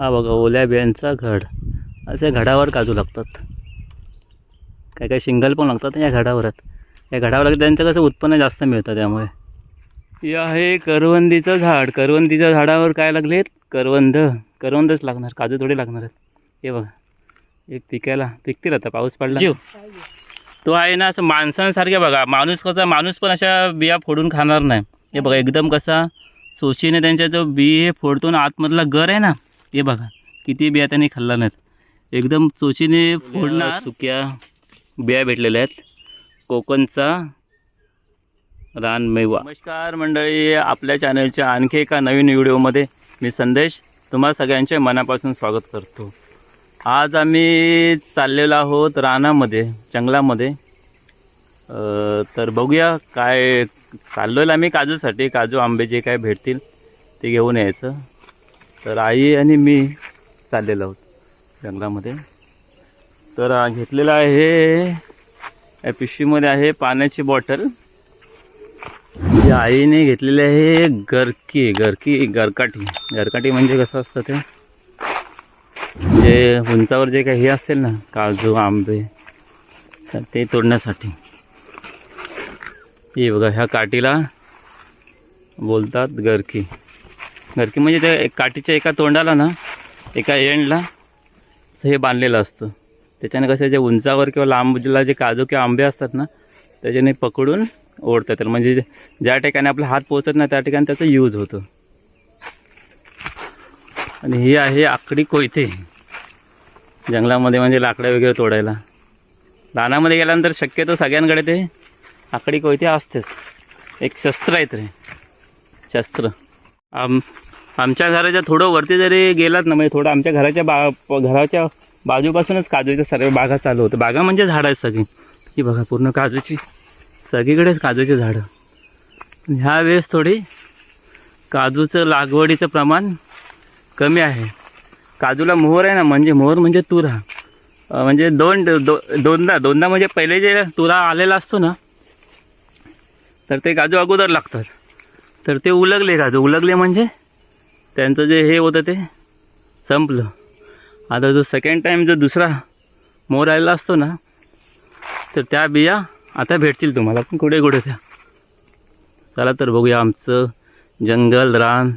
हा बघा ओल्या बियांचा घड. असे घडावर काजू लागतात. काय काय शिंगल पण लागतात या घडावरात. या घडावर लागतात त्यांचं कसं उत्पन्न जास्त मिळतं त्यामुळे. हे आहे करवंदीचं झाड. करवंदीच्या झाडावर काय लागलेत करवंद. करवंदच लागणार. काजू थोडे लागणार आहेत. हे बघा. एक पिकायला. पिकतील आता. पाऊस पडला. जीव. तो आहे ना असं माणसांसारखे बघा. माणूस कसा माणूस पण अशा बिया फोडून खाणार नाही. हे बघा एकदम कसा सोशीने त्यांच्या जो बी हे फोडतो ना आतमधला गर आहे ना हे बघा किती बिया त्यांनी खाल्ला नाहीत. एकदम चोचीने फोडणार सुक्या बिया भेटलेल्या आहेत. कोकणचा रानमेवा. नमस्कार मंडळी आपल्या चॅनलच्या आणखी एका नवीन व्हिडिओमध्ये मी संदेश तुम्हा सगळ्यांचे मनापासून स्वागत करतो. आज आम्ही चाललेलो आहोत रानामध्ये जंगलामध्ये. तर बघूया काय चाललो आम्ही काजूसाठी. काजू आंबे जे काय भेटतील ते घेऊन यायचं. तर आई आणि मी चाललेलो आहोत जंगलामध्ये. तर घेतलेलं आहे या पिशवीमध्ये आहे पाण्याची बॉटल. जी आईने घेतलेली आहे गरकी गरकी गरकाठी. गरकाठी म्हणजे कसं असतं ते? जे उंचावर जे काही हे असेल ना काजू आंबे तर ते तोडण्यासाठी. हे बघा ह्या काठीला बोलतात गरकी. घरकी म्हणजे त्या एक काठीच्या एका तोंडाला ना एका एंडला हे बांधलेलं असतं. त्याच्याने कसं जे उंचावर किंवा लांबला जे काजू किंवा आंबे असतात ना त्याच्याने पकडून ओढता येतात म्हणजे ज्या ठिकाणी आपला हात पोचत नाही त्या ठिकाणी त्याचा यूज होतो. आणि ही आहे आकडी कोयते. जंगलामध्ये म्हणजे लाकडं वगैरे तोडायला. रानामध्ये गेल्यानंतर शक्यतो सगळ्यांकडे ते आकडी कोयते असतेच. एक शस्त्र आहे ते. शस्त्र. आम आमच्या घराच्या थोडं वरती जरी गेलात ना म्हणजे थोडं आमच्या घराच्या बा प- घराच्या बाजूपासूनच काजूच्या सर्व बागा चालू होतं. बागा म्हणजे झाडं आहेत सगळी. ही बघा पूर्ण काजूची सगळीकडेच काजूची झाडं. ह्या वेळेस थोडी काजूचं लागवडीचं प्रमाण कमी आहे. काजूला मोहर आहे ना म्हणजे मोहर म्हणजे तुरा. म्हणजे दोन दो दोनदा दोनदा म्हणजे पहिले जे तुरा आलेला असतो ना तर ते काजू अगोदर लागतात. तर ते उलगले का? उलगले म्हणजे? त्यांचं जे हे होतं ते संपलं. आता जो सेकंड टाईम जो दुसरा मोर आलेला असतो ना तर त्या बिया आता भेटतील तुम्हाला. पण कुठे कुठे त्या? चला तर बघूया आमचं जंगल रान.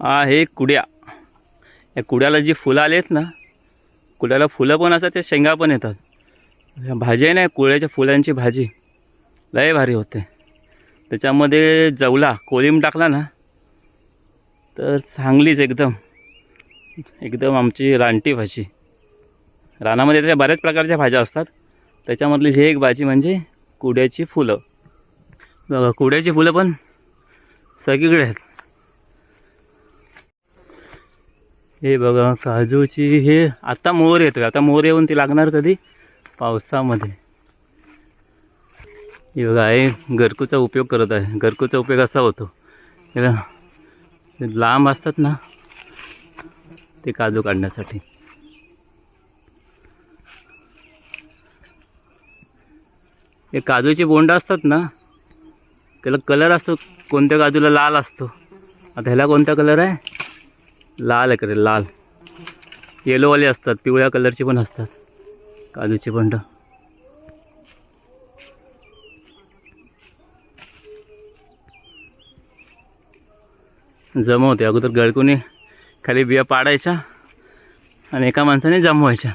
आहे कुड्या. या कुड्याला जी फुलं आली आहेत ना कुड्याला फुलं पण असतात त्या शेंगा पण येतात. भाजी आहे ना कुळ्याच्या फुलांची भाजी. लय भारी होते. त्याच्यामध्ये जवला कोलिम टाकला ना तर चांगलीच एकदम. एकदम आमची रानटी भाजी. रानामध्ये त्या बऱ्याच प्रकारच्या भाज्या असतात. त्याच्यामधली ही एक भाजी म्हणजे कुड्याची फुलं. बघा कुड्याची फुलं पण सगळीकडे आहेत. हे बघा काजूची हे आता मोहर येतोय. आता मोहर येऊन ती लागणार कधी? पावसामध्ये. हे बघा आहे घरकूचा उपयोग करत आहे. घरकूचा उपयोग असा होतो. लांब असतात ना ते काजू काढण्यासाठी. हे काजूचे बोंड असतात ना त्याला कलर असतो कोणत्या काजूला लाल असतो. आता ह्याला कोणता कलर आहे? लाल आहे करे लाल. येलोवाले असतात पिवळ्या कलरचे पण असतात काजूचे बोंड जमवते. अगोदर गळकुनी खाली बिया पाडायच्या आणि एका माणसाने जमवायच्या.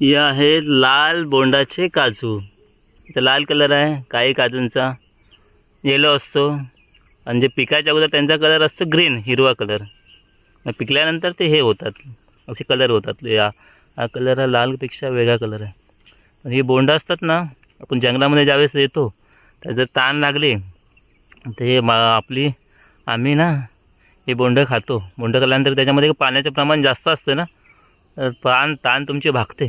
हे आहेत लाल बोंडाचे काजू. इथं लाल कलर आहे काही काजूंचा. येलो असतो. आणि जे पिकायच्या अगोदर त्यांचा कलर असतो ग्रीन हिरवा कलर. पिकल्यानंतर ते हे होतात. असे कलर होतात. या हा कलर हा लालपेक्षा वेगळा कलर आहे. पण ही बोंड असतात ना आपण जंगलामध्ये ज्यावेळेस येतो त्याचं जर ताण लागले ते मा आपली आम्ही ना हे बोंडं खातो. बोंड खाल्ल्यानंतर त्याच्यामध्ये पाण्याचं प्रमाण जास्त असतं ना तर ताण ताण तुमची भागते.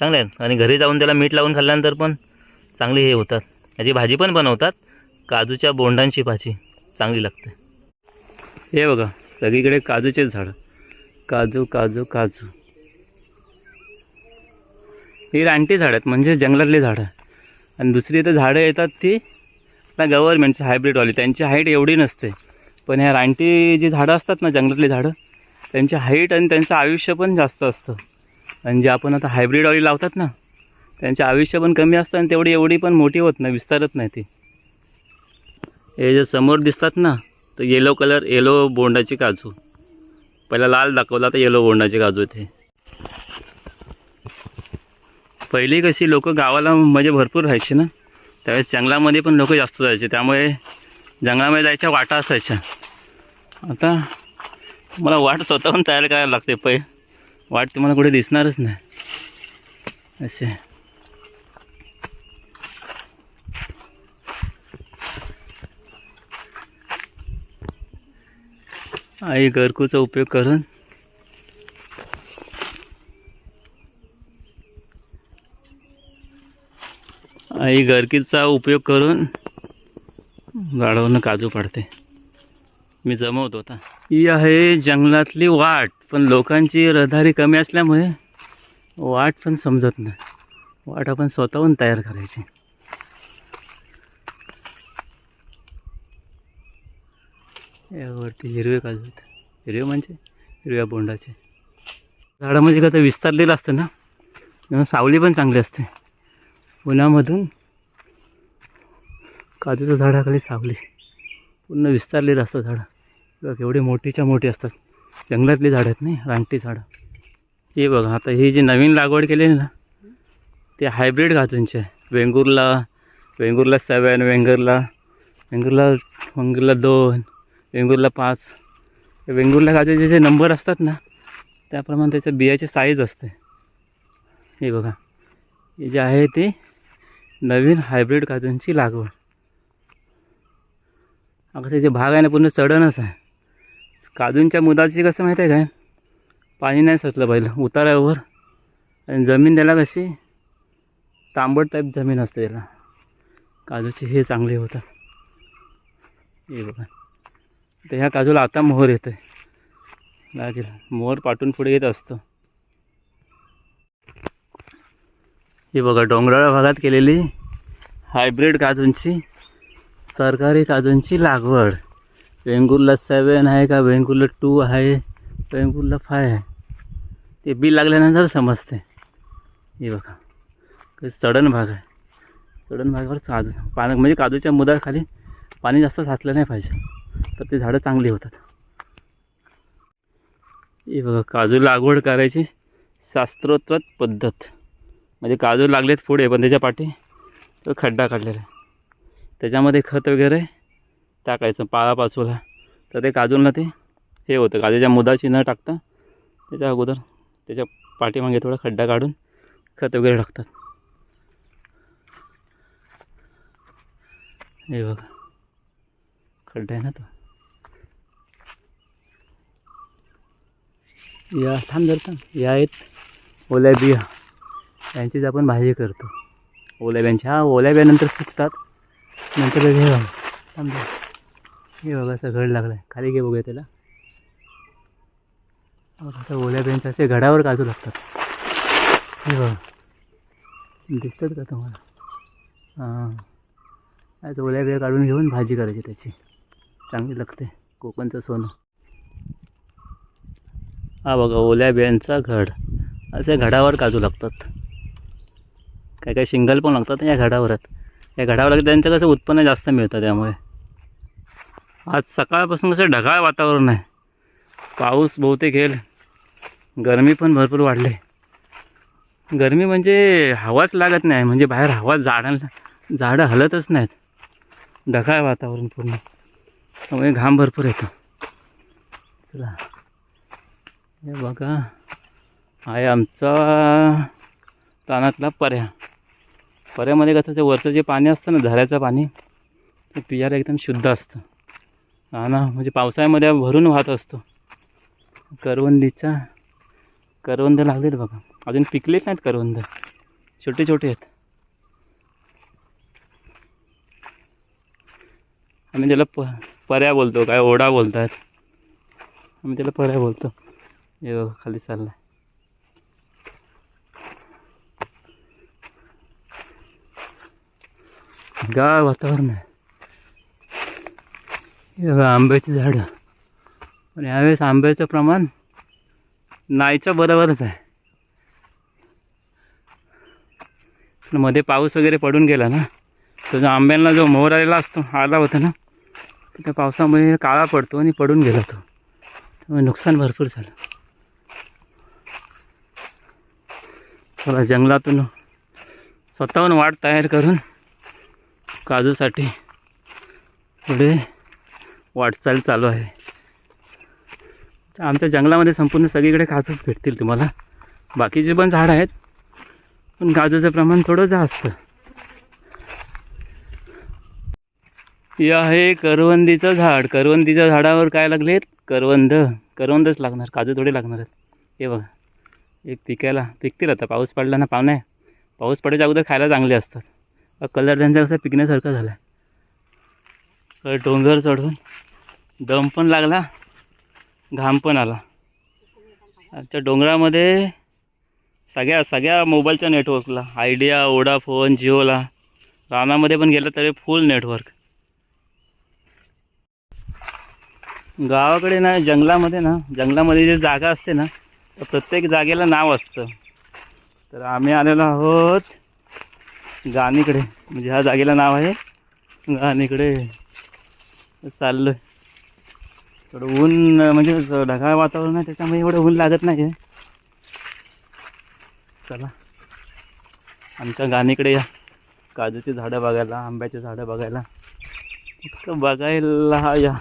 चांगले आहेत आणि घरी जाऊन त्याला मीठ लावून खाल्ल्यानंतर पण चांगली हे होतात. याची भाजी पण बनवतात. काजूच्या बोंडांची भाजी चांगली लागते. हे बघा सगळीकडे काजूचे झाड. काजू काजू काजू. ही रानटी झाडं आहेत. म्हणजे जंगलातली झाडं. आणि दुसरी इथं झाडं येतात ती ना गव्हर्नमेंटचे हायब्रिडवाली त्यांची हाईट एवढी नसते. पण ह्या रानटी जी झाडं असतात ना जंगलातली झाडं त्यांची हाईट आणि त्यांचं आयुष्य पण जास्त असतं. आणि जे आपण आता हायब्रिड ऑली लावतात ना त्यांचे आयुष्य पण कमी असतं आणि तेवढी एवढी पण मोठी होत नाही विस्तारत नाही ती. हे जे समोर दिसतात ना तर येलो कलर येलो बोंडाची काजू. पहिला लाल दाखवला तर येलो बोंडाची काजू इथे पहिली कशी लोक गावाला म्हणजे भरपूर राहायची ना. त्यावेळेस जंगलामध्ये पण लोक जास्त जायचे. त्यामुळे जंगलामध्ये जायच्या वाटा असायच्या. आता मला वाट स्वतःहून तयार करायला लागते. पै वाट तुम्हाला कुठे दिसणारच नाही. असे. आई गरकूचा उपयोग करून आई गरकीचा उपयोग करून झाडावरनं काजू पाडते. मी जमवत होता. ही आहे जंगलातली वाट पण लोकांची रहदारी कमी असल्यामुळे वाट पण समजत नाही. वाट आपण स्वतःहून तयार करायची. यावरती हिरवे काजू हिरवे म्हणजे? हिरव्या बोंडाचे. झाडामध्ये कसं विस्तारलेलं असतं ना? सावली पण चांगली असते. उन्हामधून काजूच्या झाडाखाली सावली. पूर्ण विस्तारलेलं असतं झाडं. बघ एवढी मोठीच्या मोठी असतात. जंगलातली झाडं आहेत नाही रानटी झाडं. हे बघा आता ही जी नवीन लागवड केलेली ना ते हायब्रिड काजूंचे आहे. वेंगुर्ला वेंगुर्ला सेवन वेंगुर्ला वेंगुर्ला वेंगुर्ला दोन वेंगुर्ला पाच. वेंगुर्ला काजूचे जे नंबर असतात ना त्याप्रमाणे त्याच्या बियाची साईज असते. हे बघा हे जे आहे ते नवीन हायब्रिड काजूंची लागवड. आता त्याचे भाग आहे ना पूर्ण चढणच आहे. काजूंच्या मुदाची कसं माहिती आहे काय? पाणी नाही सोचलं पहिलं उतारावर आणि जमीन त्याला कशी? तांबट टाईप जमीन असते त्याला. काजूचे हे चांगले होतात. हे बघा. तर ह्या काजूला आता मोहर येतं आहे लागेल. मोहर पाठून पुढे येत असतो. ही बघा डोंगराळ भागात केलेली हायब्रिड काजूंची सरकारी काजूंची लागवड. वेंगुर्ला सेवन आहे का? वेंगुर्ला टू आहे. वेंगुर्ला फाय आहे. ते बिल लागल्यानंतर समजते. हे बघा. चढण भाग आहे. चढण भागावर काजू पान म्हणजे काजूच्या मुदाखाली पाणी जास्त साचलं नाही पाहिजे. तर ते झाडं चांगली होतात. हे बघा काजू लागवड करायची शास्त्रोत्तर पद्धत. म्हणजे काजू लागलेत पुढे पण त्याच्या पाठी तो खड्डा काढलेला आहे. त्याच्यामध्ये खत वगैरे टाकायचं पाळापासूला तर ते काजूला ते हे होतं काजूच्या मुदाशी न टाकता त्याच्या अगोदर त्याच्या पाठीमागे थोडा खड्डा काढून खत वगैरे टाकतात. हे बघा खड्डा आहे ना तो. या थांब जर थांब. या आहेत ओल्या बिया. यांचीच आपण भाजी करतो. ओल्या बियांची हा ओल्या बियानंतर सुकतात नंतर हे बघा. हे बघा असं घड लागलं आहे खाली घे बघूया त्याला. आता ओल्याब्यांचे ओल्या असे घडावर काजू लागतात. हे बघा. दिसतात का तुम्हाला? हां. आता ओल्या बिया काढून घेऊन भाजी करायची त्याची. चांगली लागते. कोकणचं सोनं. हा बघा ओल्या बियांचा घड. असे घडावर काजू लागतात. काय काय शिंगल पण लागतात या घडावरात. या घडावर त्यांचं कसं उत्पन्न जास्त मिळतं त्यामुळे. आज सकाळपासून कसं ढगाळ वातावरण आहे. पाऊस बहुतेक येईल. गरमी पण भरपूर वाढली. गरमी म्हणजे हवाच लागत नाही म्हणजे बाहेर हवा झाडांना झाडं हलतच नाहीत. ढगाळ वातावरण पूर्ण. त्यामुळे घाम भरपूर येतो. चला. हे बघा. आहे आमचा तानातला पर्या पर्यामध्ये कसं ते वरचं जे पाणी असतं ना झऱ्याचं पाणी ते पियाला एकदम शुद्ध असतं. हा ना म्हणजे पावसाळ्यामध्ये भरून वाहत असतो. करवंदीचा करवंद लागलेत बघा. अजून पिकलेच नाहीत करवंद. छोटे छोटे आहेत. आम्ही त्याला प पर्या बोलतो काय ओढा बोलतात आम्ही त्याला पर्या बोलतो. हे बघा खाली चाललाय. गाळ वातावरण आहे. हे आंब्याची झाडं. पण यावेळेस आंब्याचं प्रमाण नाहीच्या बरोबरच आहे. पण मध्ये पाऊस वगैरे पडून गेला ना तर जो आंब्यांना जो मोहर आलेला असतो आला होता ना त्या पावसामुळे काळा पडतो आणि पडून गेला तो. त्यामुळे नुकसान भरपूर झालं. चला जंगलातून स्वतःहून वाट तयार करून काजूसाठी पुढे वाटचाल चालू आहे. आमच्या जंगलामध्ये संपूर्ण सगळीकडे काजूच भेटतील तुम्हाला. बाकीचे पण झाडं आहेत पण काजूचं प्रमाण थोडं जास्त. हे आहे करवंदीचं झाड. करवंदीच्या झाडावर काय लागले करवंद. करवंदच लागणार. काजू थोडे लागणार आहेत. हे बघा. एक पिकायला पिकतील आता. पाऊस पडला ना पाहुणे. पाऊस पडायच्या अगोदर खायला चांगले असतात. कलर त्यांचा कसा पिकण्यासारखा झाला तर डोंगर चढून दम पण लागला घाम पण आला. आमच्या डोंगरामध्ये सगळ्या सगळ्या मोबाईलच्या नेटवर्कला आयडिया ओडाफोन जिओला रानामध्ये पण गेलं तरी फुल नेटवर्क गावाकडे ना जंगलामध्ये ना जंगलामध्ये जे जागा असते ना तर प्रत्येक जागेला नाव असतं. तर आम्ही आलेलो आहोत गाणीकडे म्हणजे ह्या जागेला नाव आहे. गाणीकडे चाललो आहे थोडं ऊन म्हणजे ढगाळ वातावरण आहे त्याच्यामुळे एवढं ऊन लागत नाही आहे चला. आमच्या गाणीकडे या. काजूची झाडं बघायला आंब्याची झाडं बघायला. फक्त बघायला या.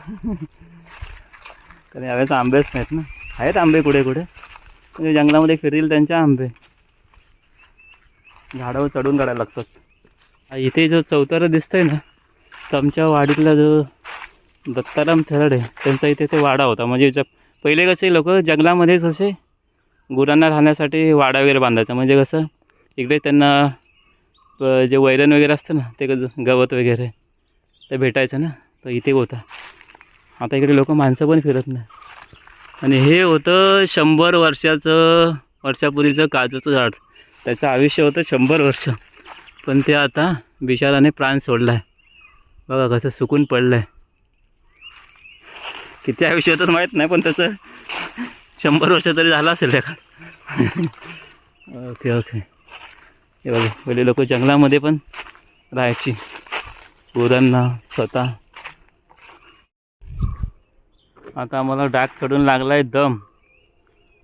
कारण यावेळेस आंबेच नाहीत ना. आहेत आंबे कुठे कुठे म्हणजे जंगलामध्ये फिरील त्यांच्या आंबे. झाडावर चढून काढायला लागतात. इथे जो चौतारा दिसतंय ना तो आमच्या वाडीतला जो दत्ताराम थेराड आहे त्यांचा इथे ते वाडा होता. म्हणजे ज पहिले कसे लोक जंगलामध्येच असे गुरांना राहण्यासाठी वाडा वगैरे बांधायचा. म्हणजे कसं इकडे त्यांना जे वैरण वगैरे असतं ना ते गवत वगैरे ते भेटायचं ना तर इथे होता. आता इकडे लोक माणसं पण फिरत नाही. आणि हे होतं शंभर वर्षाचं वर्षापूर्वीचं काजूचं झाड. त्याचं आयुष्य होतं शंभर वर्ष. पण ते आता बिचाराने प्राण सोडला आहे बघा कसं सुकून पडलं आहे किती आयुष्य होतं माहीत नाही पण त्याचं शंभर वर्ष तरी झालं असेल त्या ओके ओके. हे बघा पहिले लोक जंगलामध्ये पण राहायची. गुरांना स्वतः. आता आम्हाला डाग चढून लागला आहे दम.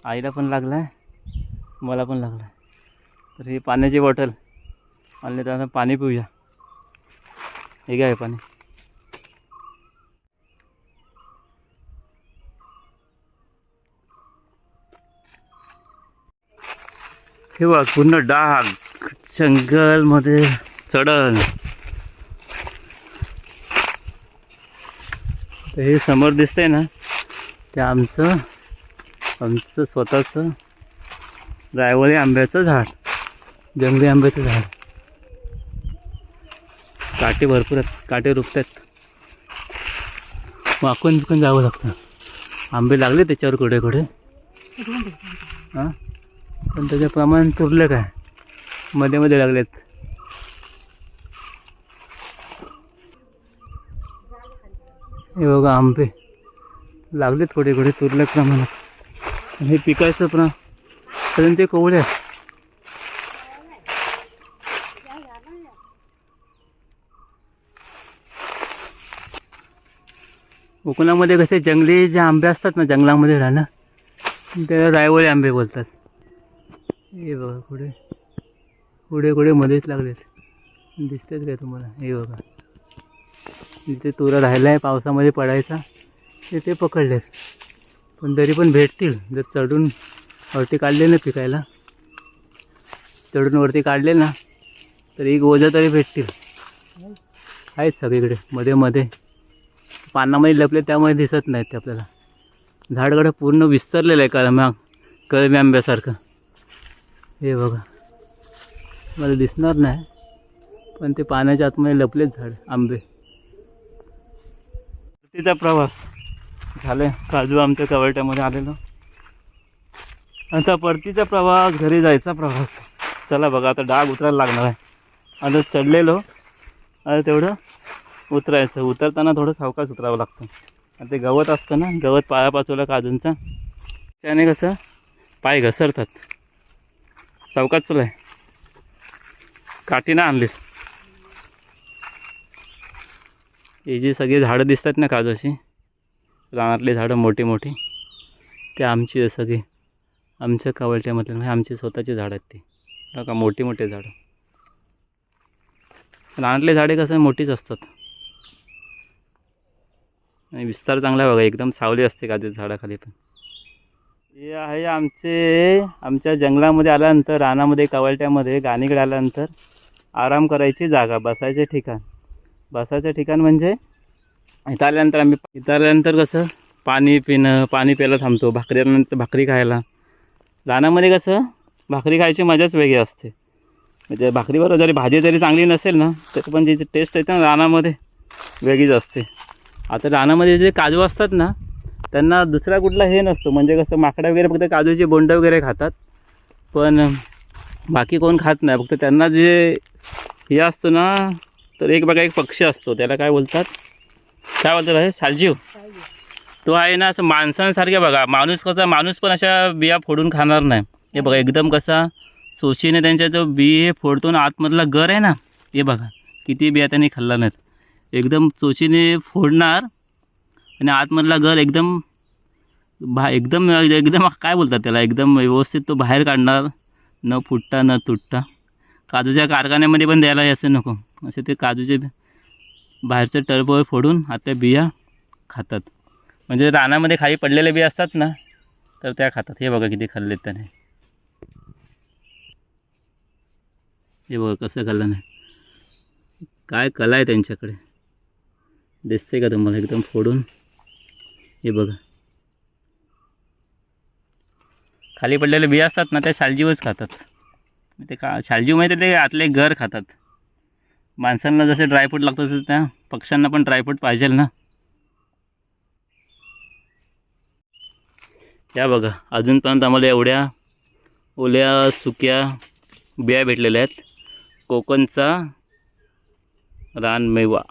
आईला पण लागला आहे मला पण लागला आहे तर ही पाण्याची बॉटल. आणली तर पाणी पिऊया. हे काय पाणी. हे बघ पूर्ण डाग जंगलमध्ये चढण. तर हे समोर दिसतंय ना ते आमचं आमचं स्वतःचं रायवळी आंब्याचं झाड. जंगली आंब्याचं झाड. काटे भरपूर आहेत काटे रुपतात. वाकून चुकून जावं लागतं. आंबे लागले त्याच्यावर कुठे कुठे? हां? पण त्याचं प्रमाण तुरलं काय? मध्ये मध्ये लागलेत. हे बघा आंबे. लागलेत थोडे कुठे तुरल्या प्रमाणात. हे पिकायचं प्र कारण ते कोवळे आहेत. कोकणामध्ये कसे जंगली जे आंबे असतात ना जंगलामध्ये राहणं त्याला रायवळी आंबे बोलतात. हे बघा पुढे पुढे पुढे मध्येच लागलेत. दिसतात काय तुम्हाला? हे बघा. जिथे तुरा राहिला आहे पावसामध्ये पडायचा. ते ते पकडलेत. पण तरी पण भेटतील. जर चढून वरती काढले ना पिकायला चढून वरती काढले ना तर एक ओझं तरी भेटतील. आहेत सगळीकडे. मध्ये मध्ये. पानामध्ये लपले त्यामुळे दिसत नाहीत ते आपल्याला. झाडगडं पूर्ण विस्तरलेलं आहे कलम्या कलमी आंब्यासारखं हे बघा. मला दिसणार नाही पण ते पाण्याच्या आतमध्ये लपलेच झाड आंबे. परतीचा प्रवास. झाले काजू आमच्या कवळट्यामध्ये आलेलो. आता परतीचा प्रवास घरी जायचा प्रवास. चला बघा आता डाग उतरायला लागणार आहे. आता चढलेलो. आता तेवढं उतरायचं. उतरताना थोडं सावकाश उतरावं लागतं. आणि ते गवत असतं ना गवत पायापाचोला काजूंचा. त्याने कसं पाय घसरतात. सावकाश तुला काठी ना आणलीस. हे जी सगळी झाडं दिसतात ना काजूची रानातली झाडं मोठी मोठी ते आमची सगळी. आमच्या कवळट्यामधले म्हणजे आमची स्वतःची झाडं आहेत ती. बघा मोठी मोठी झाडं. रानातले झाडे कसं मोठीच असतात. आणि विस्तार चांगला बघा एकदम सावली असते काजूच्या झाडाखाली पण. हे आहे आमचे आमच्या जंगलामध्ये आल्यानंतर रानामध्ये कवळट्यामध्ये गाणीकडे आल्यानंतर आराम करायची जागा बसायचे ठिकाण. बसायचं ठिकाण म्हणजे इथं आल्यानंतर आम्ही इथं आल्यानंतर कसं पाणी पिणं पाणी प्यायला थांबतो भाकरी आल्यानंतर भाकरी खायला. रानामध्ये कसं भाकरी खायची मजाच वेगळी असते. म्हणजे भाकरीबरोबर जरी भाजी जरी चांगली नसेल ना तरी पण जी टेस्ट येते ना रानामध्ये वेगळीच असते. आता रानामध्ये जे काजू असतात ना त्यांना दुसरा कुठला हे नसतो. म्हणजे कसं माकडा वगैरे फक्त काजूचे बोंड वगैरे खातात. पण बाकी कोण खात नाही. फक्त त्यांना जे हे असतं ना तर एक बघा एक पक्षी असतो. त्याला काय बोलतात? काय बोलतात हे सालजीव. तो आहे ना असं माणसांसारख्या बघा. माणूस कसा माणूस पण अशा बिया फोडून खाणार नाही. हे बघा एकदम कसा सोशीने त्यांच्या जो बी हे फोडतो ना आतमधला गर आहे ना हे बघा. किती बिया त्यांनी खाल्ला नाहीत. एकदम चोचीने फोडणार आणि आतमधला गर एकदम बा एकदम एकदम काय बोलतात त्याला? एकदम व्यवस्थित तो बाहेर काढणार. न फुटता न तुटता. काजूच्या कारखान्यामध्ये पण द्यायला असं नको. असे ते काजूचे बाहेरचं टळपळ फोडून आता बिया खातात. म्हणजे रानामध्ये खाली पडलेले बिया असतात ना तर त्या खातात. हे बघा किती खाल्लेत त्याने. हे बघा कसं खाल्लं नाही. काय कला आहे त्यांच्याकडे. दिसते का तुम्हाला एकदम फोडून? हे बघा. खाली पडलेले बिया असतात ना त्या शालजीवच खातात. ते का शालजीव माहिती ते आतले घर खातात. माणसांना जसे ड्रायफ्रूट लागतं तसं त्या पक्ष्यांना पण ड्रायफ्रूट पाहिजे ना. या बघा अजूनपर्यंत आम्हाला एवढ्या ओल्या सुक्या बिया भेटलेल्या आहेत. कोकणचा रानमेवा.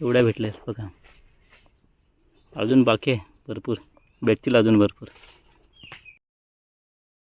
एवढ्या भेटल्यास बघा. अजून बाकी आहे भरपूर. भेटतील अजून भरपूर.